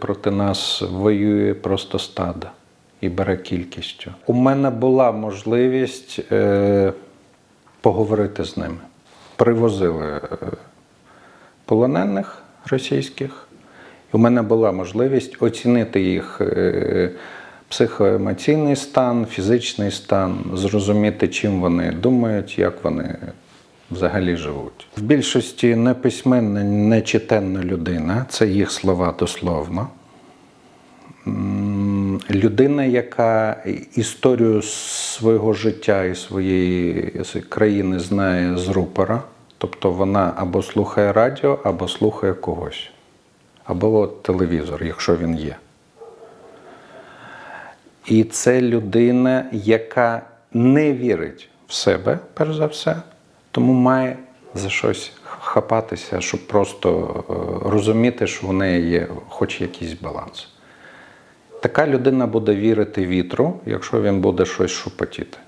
Проти нас воює просто стадо і бере кількістю. У мене була можливість е, поговорити з ними. Привозили е, полонених російських. У мене була можливість оцінити їх е, психоемоційний стан, фізичний стан, зрозуміти, чим вони думають, як вони взагалі живуть. В більшості неписьменна, нечитенна людина, це їх слова дословно. Людина, яка історію свого життя і своєї країни знає з рупора, тобто вона або слухає радіо, або слухає когось, або телевізор, якщо він є. І це людина, яка не вірить в себе, перш за все, тому має за щось хапатися, щоб просто е, розуміти, що в неї є хоч якийсь баланс. Така людина буде вірити вітру, якщо він буде щось шупотіти.